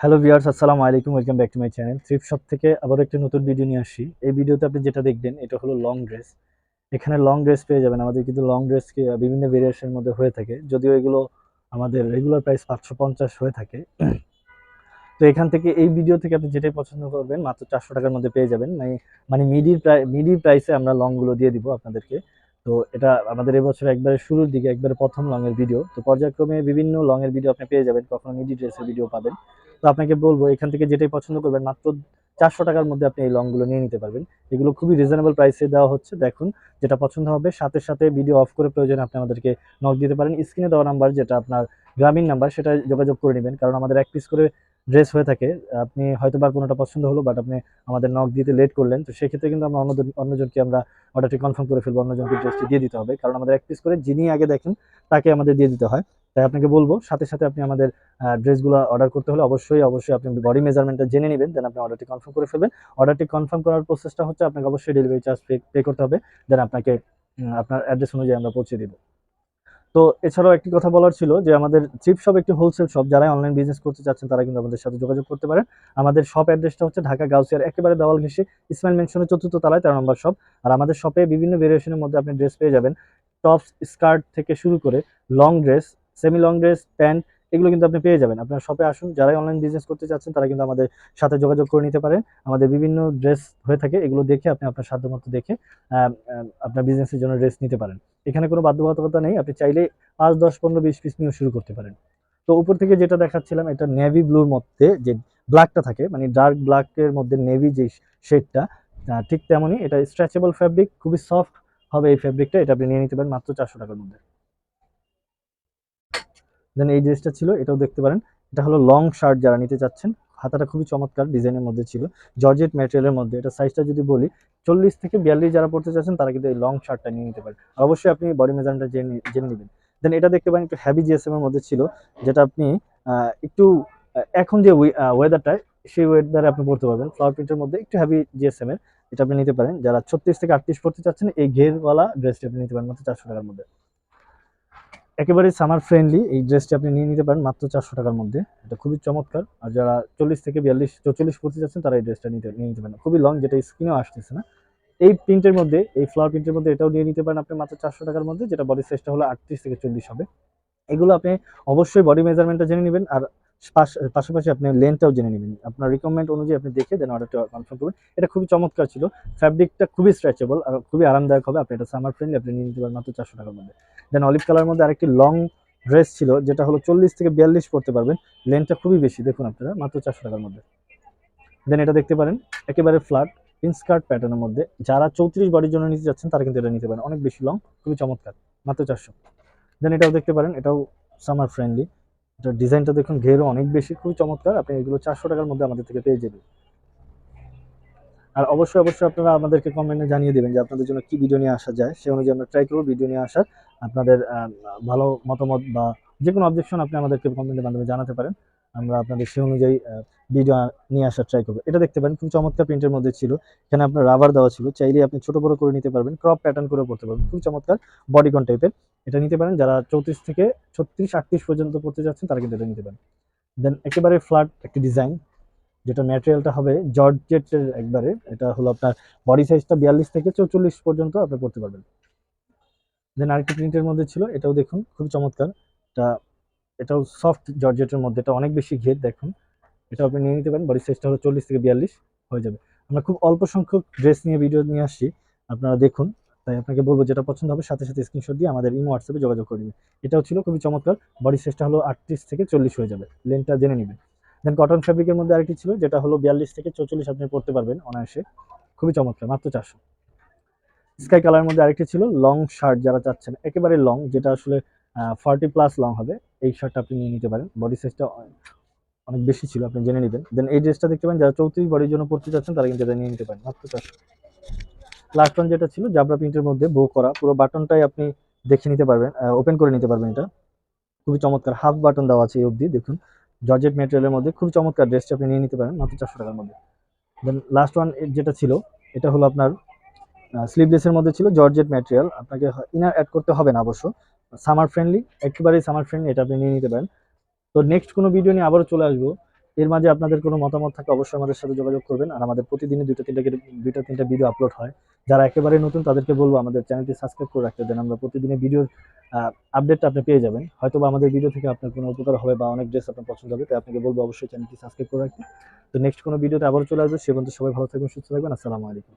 Hello viewers আসসালামু আলাইকুম welcome back to my channel thrift shop থেকে আবার একটা নতুন ভিডিও নিয়ে আসি। এই ভিডিওতে আপনি যেটা দেখবেন, এটা হলো লং ড্রেস এখানে লং ড্রেস পেয়ে যাবেন। আমাদের কিন্তু লং ড্রেস বিভিন্ন ভেরিয়েশনের মধ্যে হয়ে থাকে। যদিও এগুলো আমাদের রেগুলার প্রাইস পাঁচশো পঞ্চাশ হয়ে থাকে। তো এখান থেকে এই ভিডিও থেকে আপনি যেটাই পছন্দ করবেন, মাত্র চারশো টাকার মধ্যে পেয়ে যাবেন। মানে মানে মিডির প্রাই মিডি প্রাইসে আমরা লংগুলো দিয়ে দিব আপনাদেরকে। তো এটা আমাদের এবছর একবারে শুরুর দিকে, একবারে প্রথম লংয়ের ভিডিও তো পর্যায়ক্রমে বিভিন্ন লংয়ের ভিডিও আপনি পেয়ে যাবেন, কখনো মিডি ড্রেসের ভিডিও পাবেন। তো আপনাকে বলব, এখান থেকে যেটাই পছন্দ করবেন, মাত্র চারশো টাকার মধ্যে আপনি এই লংগুলো নিয়ে নিতে পারবেন। এগুলো খুবই রিজনেবল প্রাইসে দেওয়া হচ্ছে। দেখুন, যেটা পছন্দ হবে, সাথে সাথে ভিডিও অফ করে প্রয়োজনে আপনি আমাদেরকে নক দিতে পারেন। স্ক্রিনে দেওয়া নাম্বার যেটা আপনার গ্রামীণ নাম্বার সেটা যোগাযোগ করে নেবেন। কারণ আমাদের এক পিস করে ড্রেস হয়ে থাকে। আপনি হয়তো বা কোনোটা পছন্দ হলো বাট আপনি আমাদের নক দিতে লেট করলেন, তো সেক্ষেত্রে কিন্তু আমরা অন্যজন অন্যজনকে আমরা অর্ডারটি কনফার্ম করে ফেলব, অন্যজনকে ড্রেসটি দিয়ে দিতে হবে। কারণ আমাদের এক পিস করে যিনি আগে দেখেন, তাকে আমাদের দিয়ে দিতে হয়। তাই আপনাকে বলব, সাথে সাথে আপনি আমাদের ড্রেসগুলো অর্ডার করতে হলে অবশ্যই অবশ্যই আপনি বডি মেজারমেন্টটা জেনে নেবেন দেন আপনি অর্ডারটি কনফার্ম করে ফেলবেন। অর্ডারটি কনফার্ম করার প্রসেসটা হচ্ছে, আপনাকে অবশ্যই ডেলিভারি চার্জ পে পে করতে হবে। দেন আপনাকে আপনার অ্যাড্রেস অনুযায়ী আমরা পৌঁছে দিব। তো এছাড়াও একটি কথা বলার ছিল যে আমাদের চিপ শপ একটি হোলসেল শপ যারা অনলাইন বিজনেস করতে চাচ্ছেন, তারা কিন্তু আমাদের সাথে যোগাযোগ করতে পারেন। আমাদের শপ অ্যাড্রেসটা হচ্ছে ঢাকা গাউসিয়ার, একেবারে দেওয়াল ঘেসে ইসমাইল মেনশনের চতুর্থ তলায় তেরো নম্বর শপ আর আমাদের শপে বিভিন্ন ভেরিয়েশনের মধ্যে আপনি ড্রেস পেয়ে যাবেন। টপস স্কার্ট থেকে শুরু করে long dress semi long dress pant এগুলো কিন্তু আপনি পেয়ে যাবেন। আপনার শপে আসুন, যারাই অনলাইন বিজনেস করতে চাচ্ছেন, তারা কিন্তু আমাদের সাথে যোগাযোগ করে নিতে পারেন। আমাদের বিভিন্ন ড্রেস হয়ে থাকে, এগুলো দেখে আপনি আপনার সাধ্যমতো দেখে আপনার বিজনেসের জন্য ড্রেস নিতে পারেন। এখানে কোনো বাধ্যবাধকতা নেই, আপনি চাইলে পাঁচ, দশ, পনেরো, বিশ পিস নিয়েও শুরু করতে পারেন। তো উপর থেকে যেটা দেখাচ্ছিলাম, এটা নেভি ব্লুর মধ্যে যে ব্ল্যাকটা থাকে মানে ডার্ক ব্ল্যাকের মধ্যে নেভি যে শেডটা ঠিক তেমনই এটা স্ট্রেচেবল ফ্যাব্রিক খুবই সফট হবে এই ফ্যাব্রিকটা এটা আপনি নিয়ে নিতে পারেন মাত্র চারশো টাকার মধ্যে। দেন এই ড্রেসটা ছিল, এটাও দেখতে পারেন। এটা হলো লং শার্ট যারা নিতে চাচ্ছেন। হাতাটা খুবই চমৎকার ডিজাইনের মধ্যে ছিল। জর্জেট ম্যাটেরিয়ালের মধ্যে। এটা সাইজটা যদি বলি, চল্লিশ থেকে বিয়াল্লিশ যারা পড়তে চাচ্ছেন, তারা কিন্তু এই লং শার্টটা নিয়ে নিতে পারেন। অবশ্যই আপনি বডি মেজারমেন্টটা জেনে জেনে নেবেন। দেন এটা দেখতে পারেন একটু হ্যাভি জিএসএম এর মধ্যে ছিল, যেটা আপনি একটু এখন যে ওয়েদারটা সেই ওয়েদারে আপনি পড়তে পারবেন। ফ্লাওয়ার প্রিন্টের মধ্যে একটু হ্যাভি জিএসএম এর এটা আপনি নিতে পারেন। যারা ছত্রিশ থেকে আটত্রিশ পড়তে চাচ্ছেন, এই ঘেরওয়ালা ড্রেসটি আপনি নিতে পারেন মাত্র চারশো টাকার মধ্যে। একেবারে সামার ফ্রেন্ডলি এই ড্রেসটি আপনি নিয়ে নিতে পারেন মাত্র চারশো টাকার মধ্যে। এটা খুবই চমৎকার। আর যারা চল্লিশ থেকে বিয়াল্লিশ, চল্লিশ পড়তে যাচ্ছেন, তারা এই ড্রেসটা নিতে, নিয়ে নিতে পারেন। খুবই লং যেটা স্ক্রিনেও আসতেছে না। এই প্রিন্টের মধ্যে, এই ফ্লাওয়ার প্রিন্টের মধ্যে এটাও নিয়ে নিতে পারেন আপনি মাত্র চারশো টাকার মধ্যে, যেটা বডি সাইজটা হলো আটত্রিশ থেকে চল্লিশ হবে। এগুলো আপনি অবশ্যই বডি মেজারমেন্টটা জেনে নেবেন। আর পাশাপাশি আপনি লেন্থটাও জেনে নেবেন। আপনার রিকমেন্ড অনুযায়ী আপনি দেখে দেন অর্ডারটা কনফার্ম করবেন। এটা খুবই চমৎকার ছিল। ফ্যাব্রিকটা খুবই স্ট্রেচেবল আর খুবই আরামদায়ক হবে। আপনি এটা সামার ফ্রেন্ডলি আপনি নিয়ে নিতে পারেন মাত্র চারশো টাকার মধ্যে। দেন অলিভ কালার মধ্যে আরেকটি লং ড্রেস ছিল, যেটা হলো চল্লিশ থেকে বিয়াল্লিশ পড়তে পারবেন। লেন্থটা খুবই বেশি, দেখুন আপনারা, মাত্র চারশো টাকার মধ্যে। দেন এটা দেখতে পারেন, একেবারে ফ্ল্যাট ইনস্কার্ট প্যাটার্নের মধ্যে। যারা চৌত্রিশ বডির জন্য নিতে যাচ্ছেন, তারা কিন্তু এটা নিতে পারেন। অনেক বেশি লং খুবই চমৎকার, মাত্র চারশো। দেন এটাও দেখতে পারেন, এটাও সামার ফ্রেন্ডলি ডিজাইনটা দেখুন, ঘেরও অনেক বেশি, খুবই চমৎকার। আপনি এগুলো চারশো টাকার মধ্যে আমাদের থেকে পেয়ে যাবেন। আর অবশ্যই অবশ্যই আপনারা আমাদেরকে কমেন্টে জানিয়ে দেবেন যে আপনাদের জন্য কি ভিডিও নিয়ে আসা যায়। সে অনুযায়ী আমরা ট্রাই করব ভিডিও নিয়ে আসার। আপনাদের ভালো মতামত বা যে কোনো অবজেকশন আপনি আমাদেরকে কমেন্টের মাধ্যমে জানাতে পারেন। আমরা আপনাদের সেই অনুযায়ী ভিডিও নিয়ে আসার ট্রাই করব। এটা দেখতে পারেন, খুব চমৎকার প্রিন্টের মধ্যে ছিল। এখানে আপনার রাবার দেওয়া ছিল। চাইলে আপনি ছোট বড় করে নিতে পারবেন ক্রপ প্যাটার্ন করে পড়তে পারবেন। খুব চমৎকার বডিকন টাইপের এটা নিতে পারেন, যারা চৌত্রিশ থেকে ছত্রিশ, আটত্রিশ পর্যন্ত পড়তে যাচ্ছেন, তারা কিন্তু এটা নিতে পারেন। দেন একেবারে ফ্ল্যাট একটি ডিজাইন যেটা ম্যাটেরিয়ালটা হবে জর্জেটের একবারে। এটা হলো আপনার বডি সাইজটা বিয়াল্লিশ থেকে চৌচল্লিশ পর্যন্ত আপনি করতে পারবেন। দেন আরেকটি প্রিন্টের মধ্যে ছিল, এটাও দেখুন, খুব চমৎকার। এটা এটাও সফট জর্জেটের মধ্যে, এটা অনেক বেশি ঘের দেখুন। এটা আপনি নিয়ে নিতে পারেন বডি সাইজটা হলো চল্লিশ থেকে বিয়াল্লিশ হয়ে যাবে। আমরা খুব অল্প সংখ্যক ড্রেস নিয়ে ভিডিও নিয়ে আসছি, আপনারা দেখুন। তাই আপনাকে বলব যেটা পছন্দ হবে, সাথে সাথে স্ক্রিনশট দিয়ে আমাদের ইমো হোয়াটসঅ্যাপে যোগাযোগ করে নেবেন। এটাও ছিল খুবই চমৎকার বডি সাইজটা হলো আটত্রিশ থেকে চল্লিশ হয়ে যাবে। লেনটা জেনে নেবেন। দেন কটন ফ্যাব্রিকের মধ্যে আরেকটি ছিল, যেটা হলো বিয়াল্লিশ থেকে চৌচল্লিশ আপনি পড়তে পারবেন অনায়াসে। খুবই চমৎকার, মাত্র চারশো। স্কাই কালারের মধ্যে আরেকটি ছিল লং শার্ট যারা চাচ্ছেন, একেবারে লং যেটা আসলে ফর্টি প্লাস লং হবে। এই শার্টটা আপনি নিয়ে নিতে পারেন। বডি সাইজটা অনেক বেশি ছিল, আপনি জেনে নেবেন। দেন এই ড্রেসটা দেখতে পারেন, যারা চৌত্রিশ বডির জন্য পড়তে চাচ্ছেন, তারা কিন্তু এটা নিয়ে নিতে পারেন। মাত্র চারশো। লাস্ট ওয়ান যেটা ছিল, জাবরা প্রিন্টের মধ্যে বো করা। পুরো বাটনটাই আপনি দেখে নিতে পারবেন ওপেন করে নিতে পারবেন এটা। খুবই চমৎকার হাফ বাটন দেওয়া আছে এই অবধি, দেখুন। জর্জেট ম্যাটেরিয়ালের মধ্যে খুব চমৎকার ড্রেসটা আপনি নিয়ে নিতে পারেন, মাত্র চারশো টাকার মধ্যে। দেন লাস্ট ওয়ান যেটা ছিল, এটা হলো আপনার স্লিভলেসের মধ্যে ছিল জর্জেট ম্যাটেরিয়াল আপনাকে ইনার অ্যাড করতে হবে না অবশ্য। সামার ফ্রেন্ডলি একেবারেই সামার ফ্রেন্ডলি এটা আপনি নিয়ে নিতে পারেন। তো নেক্সট কোনো ভিডিও নিয়ে আবারও চলে আসব। এর মাঝে আপনাদের কোনো মতামত থাকে অবশ্যই আমাদের সাথে যোগাযোগ করবেন। আর আমাদের প্রতিদিনই দুইটা, তিনটা দুইটা, তিনটা ভিডিও আপলোড হয়। যারা একেবারে নতুন তাদেরকে বলব, আমাদের চ্যানেলটি সাবস্ক্রাইব করে রাখতে দেন আমরা প্রতিদিনের ভিডিওর আপডেটটা আপনি পেয়ে যাবেন। হয়তো বা আমাদের ভিডিও থেকে আপনার কোনো উপকার হবে বা অনেক ড্রেস আপনার পছন্দ হবে, তাই আপনাকে বলব অবশ্যই চ্যানেলটি সাবস্ক্রাইব করে রাখতে। তো নেক্সট কোনো ভিডিওতে আবারও চলে আসবে। সে পর্যন্ত সবাই ভালো থাকবেন, সুস্থ থাকবেন। আসসালামু আলাইকুম।